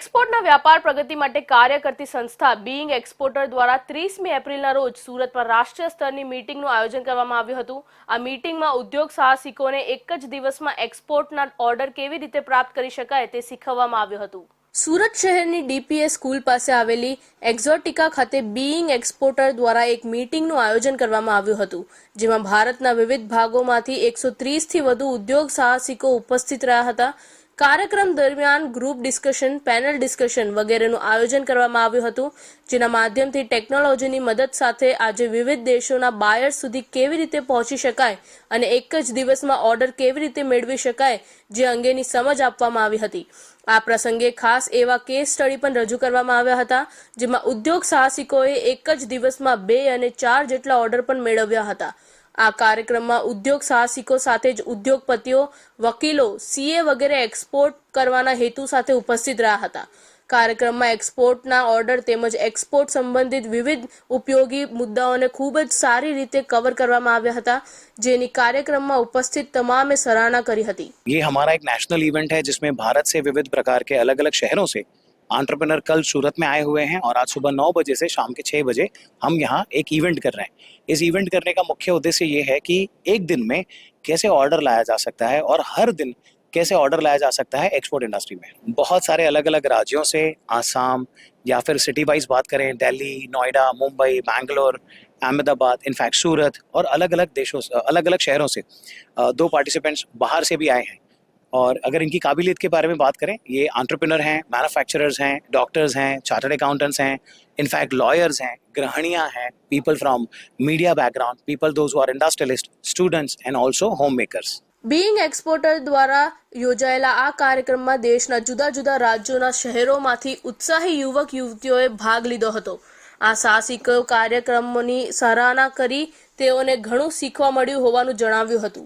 એક્સપોર્ટના વ્યાપાર પ્રગતિ માટે કાર્ય કરતી સંસ્થા બીઈંગ એક્સપોર્ટર દ્વારા ત્રીસમી એપ્રિલના રોજ સુરતમાં રાષ્ટ્રીય સ્તરની મીટિંગનું આયોજન કરવામાં આવ્યું હતું. આ મીટિંગમાં ઉદ્યોગ સાહસિકોને એક જ દિવસમાં એક્સપોર્ટના ઓર્ડર કેવી રીતે પ્રાપ્ત કરી શકાય તે શીખવવામાં આવ્યું હતું. સુરત શહેરની ડીપીએસ સ્કૂલ પાસે આવેલી એક્ઝોટિકા ખાતે બીઇંગ એક્સપોર્ટર દ્વારા એક મીટિંગનું આયોજન કરવામાં આવ્યું હતું, જેમાં ભારતના વિવિધ ભાગોમાંથી એકસો ત્રીસથી વધુ ઉદ્યોગ સાહસિકો ઉપસ્થિત રહ્યા હતા. કાર્યક્રમ દરમિયાન ગ્રુપ ડિસ્કશન પેનલ ડિસ્કશન વગેરેનું આયોજન કરવામાં આવ્યું હતું, જેના માધ્યમથી ટેકનોલોજીની મદદ સાથે આજે વિવિધ દેશોના બાયર સુધી કેવી રીતે પહોંચી શકાય અને એક જ દિવસમાં ઓર્ડર કેવી રીતે મેળવી શકાય, જે અંગેની સમજ આપવામાં આવી હતી. આ પ્રસંગે ખાસ એવા કેસ સ્ટડી પણ રજૂ કરવામાં આવ્યા હતા, જેમાં ઉદ્યોગ સાહસિકોએ એક જ દિવસમાં બે અને ચાર જેટલા ઓર્ડર પણ મેળવ્યા હતા. આ કાર્યક્રમમાં ઉદ્યોગ સાહસિકો સાથે જ ઉદ્યોગપતિઓ વકીલો સીએ વગેરે એક્સપોર્ટ કરવાના હેતુ સાથે ઉપસ્થિત રહ્યા હતા કાર્યક્રમમાં એક્સપોર્ટના ઓર્ડર તેમજ એક્સપોર્ટ સંબંધિત વિવિધ ઉપયોગી મુદ્દાઓને ખૂબ જ સારી રીતે કવર કરવામાં આવ્યા હતા જેની કાર્યક્રમમાં ઉપસ્થિત તમામે સરાહના કરી હતી ये हमारा एक नेशनल इवेंट है जिसमें भारत से विविध प्रकार के अलग अलग शहरों से एंटरप्रेनर कल सूरत में आए हुए हैं और आज सुबह नौ बजे से शाम के छः बजे हम यहाँ एक इवेंट कर रहे हैं। इस इवेंट करने का मुख्य उद्देश्य ये है कि एक दिन में कैसे ऑर्डर लाया जा सकता है और हर दिन कैसे ऑर्डर लाया जा सकता है एक्सपोर्ट इंडस्ट्री में। बहुत सारे अलग अलग राज्यों से आसाम या फिर सिटी वाइज बात करें, दिल्ली, नोएडा, मुंबई, बैंगलोर, अहमदाबाद इनफैक्ट सूरत और अलग अलग देशों से अलग अलग शहरों से दो पार्टिसिपेंट्स बाहर से भी आए हैं। और अगर इनकी काबिलियत के बारे में बात करें ये एंटरप्रेनर हैं मैन्युफैक्चरर्स हैं डॉक्टर्स हैं चार्टर्ड अकाउंटेंट्स हैं इनफैक्ट लॉयर्स हैं गृहणियाँ हैं people from media background people those are industrialist students and also home makers being exporter દ્વારા યોજાયેલા આ કાર્યક્રમમાં દેશના જુદા જુદા રાજ્યોના શહેરોમાંથી ઉત્સાહી યુવક યુવતીઓએ ભાગ લીધો હતો આ સાહસિકો કાર્યક્રમોની સરાહના કરી તેઓને ઘણું શીખવા મળ્યું હોવાનું જણાવ્યું હતું